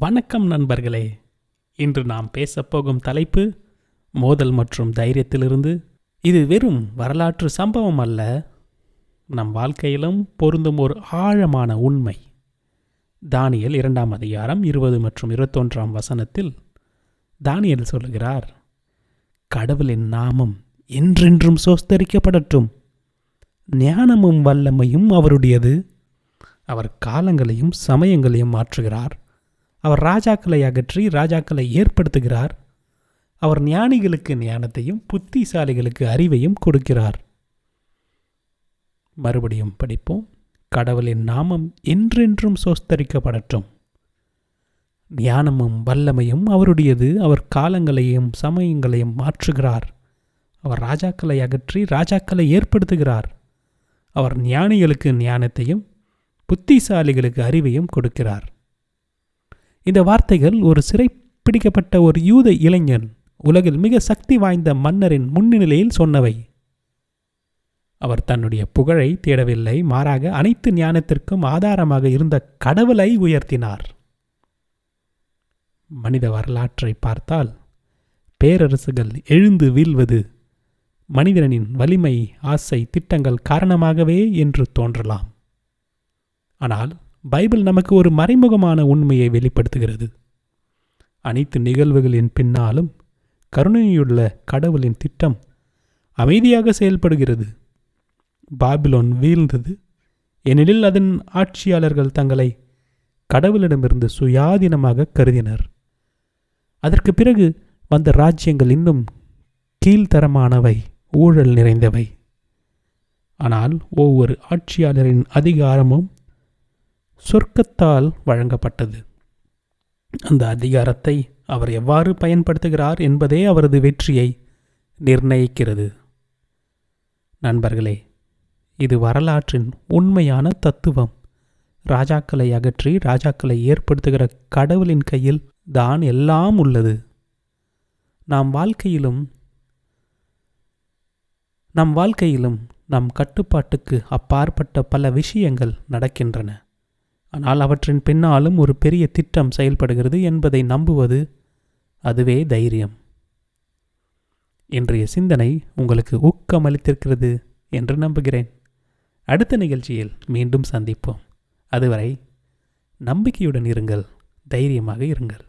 வணக்கம் நண்பர்களே. இன்று நாம் பேசப்போகும் தலைப்பு மோதல் மற்றும் தைரியத்திலிருந்து. இது வெறும் வரலாற்று சம்பவம் அல்ல. நம் வாழ்க்கையிலும் பொருந்தும் ஒரு ஆழமான உண்மை. தானியல் இரண்டாம் அதிகாரம் இருபது மற்றும் இருபத்தொன்றாம் வசனத்தில் தானியல் சொல்லுகிறார் கடவுளின் நாமம் என்றென்றும் சோஸ்தரிக்கப்படட்டும். ஞானமும் வல்லமையும் அவருடையது. அவர் காலங்களையும் சமயங்களையும் மாற்றுகிறார். அவர் ராஜாக்களை அகற்றி ராஜாக்களை ஏற்படுத்துகிறார். அவர் ஞானிகளுக்கு ஞானத்தையும் புத்திசாலிகளுக்கு அறிவையும் கொடுக்கிறார். மறுபடியும் படிப்போம். கடவுளின் நாமம் என்றென்றும் சோஸ்தரிக்கப்படட்டும். ஞானமும் வல்லமையும் அவருடையது. அவர் காலங்களையும் சமயங்களையும் மாற்றுகிறார். அவர் ராஜாக்களை அகற்றி ராஜாக்களை ஏற்படுத்துகிறார். அவர் ஞானிகளுக்கு ஞானத்தையும் புத்திசாலிகளுக்கு அறிவையும் கொடுக்கிறார். இந்த வார்த்தைகள் ஒரு சிறை பிடிக்கப்பட்ட ஒரு யூத இளைஞன் உலகில் மிக சக்தி வாய்ந்த மன்னரின் முன்னிலையில் சொன்னவை. அவர் தன்னுடைய புகழை தேடவில்லை மாறாக அனைத்து ஞானத்திற்கும் ஆதாரமாக இருந்த கடவுளை உயர்த்தினார். மனித வரலாற்றை பார்த்தால் பேரரசுகள் எழுந்து வீழ்வது மனிதனின் வலிமை ஆசை திட்டங்கள் காரணமாகவே என்று தோன்றலாம். ஆனால் பைபிள் நமக்கு ஒரு மறைமுகமான உண்மையை வெளிப்படுத்துகிறது. அனைத்து நிகழ்வுகளின் பின்னாலும் கருணையுள்ள கடவுளின் திட்டம் அமைதியாக செயல்படுகிறது. பாபிலோன் வீழ்ந்தது. ஏனெனில் அதன் ஆட்சியாளர்கள் தங்களை கடவுளிடமிருந்து சுயாதீனமாக கருதினர். அதற்கு பிறகு வந்த ராஜ்யங்கள் இன்னும் கீழ்த்தரமானவை ஊழல் நிறைந்தவை. ஆனால் ஒவ்வொரு ஆட்சியாளரின் அதிகாரமும் சொர்க்கத்தால் வழங்கப்பட்டது. அந்த அதிகாரத்தை அவர் எவ்வாறு பயன்படுத்துகிறார் என்பதே அவரது வெற்றியை நிர்ணயிக்கிறது. நண்பர்களே இது வரலாற்றின் உண்மையான தத்துவம். ராஜாக்களை அகற்றி ராஜாக்களை ஏற்படுத்துகிற கடவுளின் கையில் தான் எல்லாம் உள்ளது. நாம் வாழ்க்கையிலும் நம் வாழ்க்கையிலும் நம் கட்டுப்பாட்டுக்கு அப்பாற்பட்ட பல விஷயங்கள் நடக்கின்றன. ஆனால் அவற்றின் பின்னாலும் ஒரு பெரிய திட்டம் செயல்படுகிறது என்பதை நம்புவது அதுவே தைரியம். இன்றைய சிந்தனை உங்களுக்கு ஊக்கமளித்திருக்கிறது என்று நம்புகிறேன். அடுத்த நிகழ்ச்சியில் மீண்டும் சந்திப்போம். அதுவரை நம்பிக்கையுடன் இருங்கள் தைரியமாக இருங்கள்.